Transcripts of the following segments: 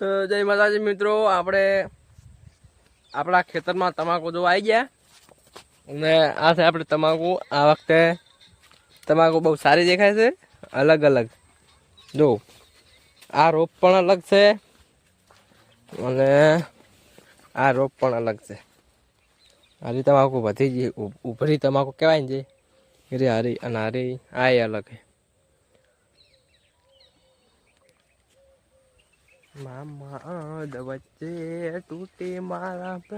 તો જય માતાજી મિત્રો, આપણે આપણા ખેતરમાં તમાકુ જો આવી ગયા. અને આ છે આપણે તમાકુ. આ વખતે તમાકુ બહુ સારી દેખાય છે. અલગ અલગ. જો, આ રોપ પણ અલગ છે. અને આ રોપ પણ અલગ છે. હારી તમાકુ વધી ગઈ. ઉભરી તમાકુ કહેવાય ને જે. હરી હારી અને હારી, આ અલગ છે. મામા વચ્ચે તૂટી મારા પે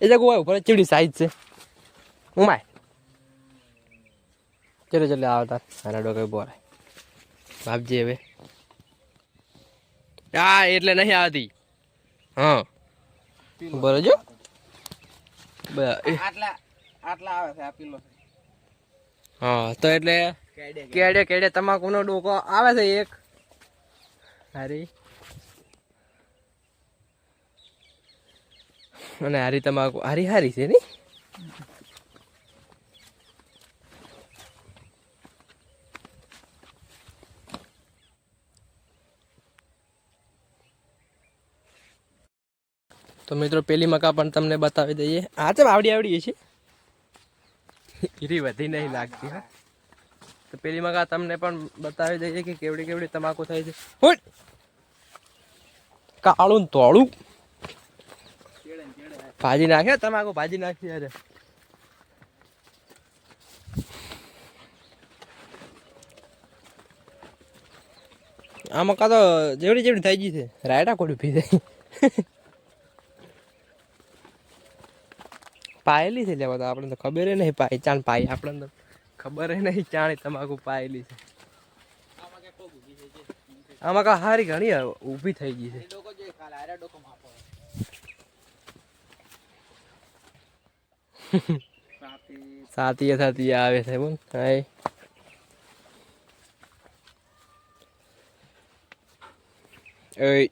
એ જગો હોય ઉપર ચીડી સાઈઝ છે. ઉમાય ચલો ચલો આવતા આના ડોકે બોરે બાપજી હવે. હા એટલે નહીં આવતી. હા. બોલો જો બ- એ, આટલા આટલા આવે છે આ પીલો હા તો એટલે કેડે કેડે તમાકુનો ડોકો આવે છે એક. હારી. અને હારી તમાકુ હારી હારી છે નહીં? તો મિત્રો પેલી મકા પણ તમને બતાવી દઈએ. આ તો આવડી આવડી છે? ઈરી વધી નહીં લાગતી હા. તો પેલી મકા તમને પણ બતાવી દઈએ કે કેવડી કેવડી તમાકુ થાય છે. કાળું તોળું. ભાજી નાખે તમાકુ ભાજી નાખી અરે? આ મકા તો જેવડી જેવડી થઈ ગઈ છે. રાયડા કોડી પી જાય પાયેલી છે લેવા તો આપણે તો ખબર નહીં પાય. ચાણ પાય, આપણને તો ખબર નહીં ચાણી તમાકુ પાયેલી છે. આમાં કા હારી ઘણી ઊભી થઈ ગઈ છે. આરે ડોકો માપો સાથી સાતીએ સાતીએ આવે છે બોલ હાય. ઓય